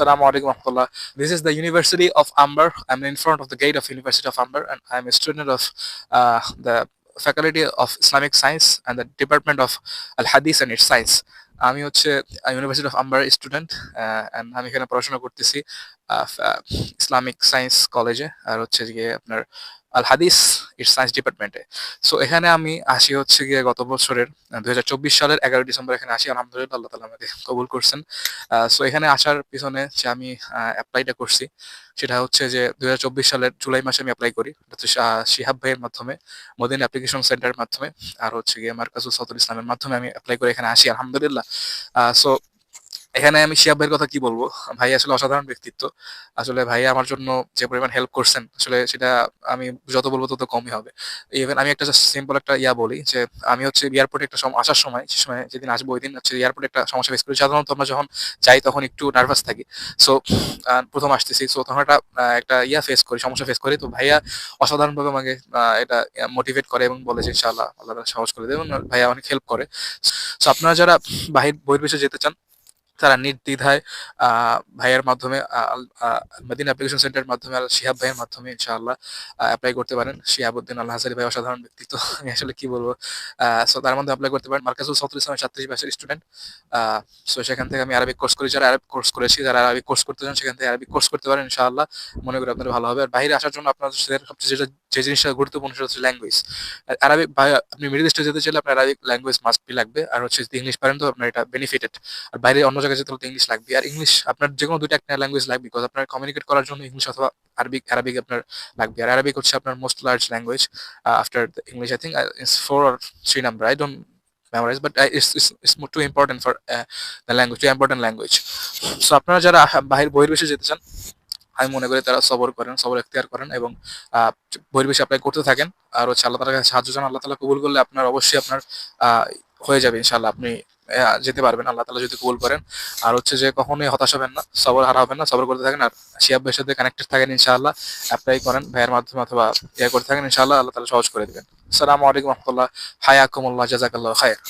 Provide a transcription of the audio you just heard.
Assalamu alaikum warahmatullah. This is the University of Amber. I'm in front of the gate of University of Amber and I'm a student of uh, the Faculty of Islamic Science and the Department of Al Hadith and its Science. আমি হচ্ছে university of amber student আমি এখানে পড়াশোনা করতেছি Islamic science কলেজে আর হচ্ছে গিয়ে আপনার আল হাদিস ইটস সায়েন্স ডিপার্টমেন্টে সো এখানে আমি আসি হচ্ছে গিয়ে গত বছরের দুই হাজার চব্বিশ সালের এগারো ডিসেম্বর এখানে আসি, আলহামদুলিল্লাহ, আল্লাহ তালা আমাকে কবুল করছেন। সো এখানে আসার পিছনে যে আমি অ্যাপ্লাইটা করছি, সেটা হচ্ছে যে দুই হাজার চব্বিশ সালের জুলাই মাসে আমি অ্যাপ্লাই করি শিহাব ভাইয়ের মাধ্যমে, মদিন অ্যাপ্লিকেশন সেন্টারের মাধ্যমে, আর হচ্ছে গিয়ে মার্কাজুল সাউদুল ইসলামের মাধ্যমে আমি অ্যাপ্লাই করে এখানে আসি, আলহামদুলিল্লাহ। সো এখানে আমি শিয়াব ভাইয়ের কথা কি বলব? ভাই আসলে অসাধারণ ব্যক্তিত্ব। আসলে ভাই আমার জন্য যে পরিমাণ হেল্প করছেন, আসলে সেটা আমি যত বলব তত কমই হবে। ইভেন আমি একটা সিম্পল একটা ইয়া বলি যে, আমি হচ্ছে এয়ারপোর্টে একটা আসার সময়, সে সময় যেদিন আসব ওই দিন হচ্ছে এয়ারপোর্টে একটা সমস্যা ফেস করি। সাধারণত আমরা যখন যাই তখন একটু নার্ভাস থাকি। সো প্রথম আসতেছি। সো তখন একটা একটা ইয়া ফেস করি, সমস্যা ফেস করি। তো ভাইয়া অসাধারণভাবে আমাকে এটা মোটিভেট করে এবং বলে যে, ইনশাআল্লাহ, আল্লাহ সাহস করে দেবে এবং ভাইয়া অনেক হেল্প করে। সো আপনারা যারা বাহির বহির্বিশ্বে যেতে চান তারা নির্দ্বিধায় ভাইয়ের মাধ্যমে মেদিন অ্যাপ্লিকেশন সেন্টারের মাধ্যমে, আল শিহাব ভাইয়ের মাধ্যমে ইনশাআল্লাহ অ্যাপ্লাই করতে পারেন। শিহাবুদ্দিন আল্লাহ হাজারি ভাই অসাধারণ ব্যক্তিত্ব। আমি আসলে কি বলব? সো তার মধ্যে অ্যাপ্লাই করতে পারেন। মার্কাজুল সতুল ইসলামের ছাত্রী ব্যাচের স্টুডেন্ট সো সেখান থেকে আমি আরবিক কোর্স করি যারা আরবিক কোর্স করেছি, যারা আরবিক কোর্স করতে চান, সেখান থেকে আরবিক কোর্স করতে পারেন ইনশাআল্লাহ। মনে করি আপনাদের ভালো হবে। আর বাইরে আসার জন্য আপনাদের সবচেয়ে যেটা যে জিনিসটা গুরুত্বপূর্ণ সেটা হচ্ছে ল্যাঙ্গুয়েজ আরবিক ভাই আপনি মিডিল ইস্টে যেতে চাইলে আপনার আরবিক ল্যাঙ্গুয়েজ মাস্ট বি লাগবে আর হচ্ছে যদি ইংলিশ পারেন তো আপনার এটা বেনিফিটেড আর বাইরে অন্য জায়গায় যেতে হলে ইংলিশ লাগবে আর ইংলিশ আপনার যে কোনো দুইটা একটা ল্যাঙ্গুয়েজ লাগবে বিকজ আপনার কমিউনিকেট করার জন্য ইংলিশ অথবা আরবিক আরবিক আপনার লাগবে। আর আরবিক হচ্ছে আপনার most large language after English I think it's four or three number I don't memorize but uh, it's, it's, more too important for uh, the language too important language. So আপনারা যারা বাহির বহির্বিশ্বে যেতে চান আমি মনে করি তারা সবর করেন, সবর এখতিয়ার করেন এবং বহির্বিশ্বে অ্যাপ্লাই করতে থাকেন। আর হচ্ছে আল্লাহ কাছে সাহায্য চান, আল্লাহ তালা কবুল করলে আপনার অবশ্যই আপনার হয়ে যাবে ইনশাল্লাহ আপনি যেতে পারবেন, আল্লাহ তালা যদি কবুল করেন। আর হচ্ছে যে কখনোই হতাশ হবেন না, সবর হারা হবেন না, সবর করতে থাকেন। আর শিয়াব ভাইয়ের সাথে কানেক্টেড থাকেন ইনশাআল্লাহ অ্যাপ্লাই করেন, ভাইয়ের মাধ্যমে অথবা ইয়ে করতে থাকেন, ইনশাআল্লাহ আল্লাহ তালা সহজ করে দেবেন। আসসালামু আলাইকুম রহমতুল্লাহ, হায়াকুমুল্লাহ জাজাকাল্লাহ খায়ের।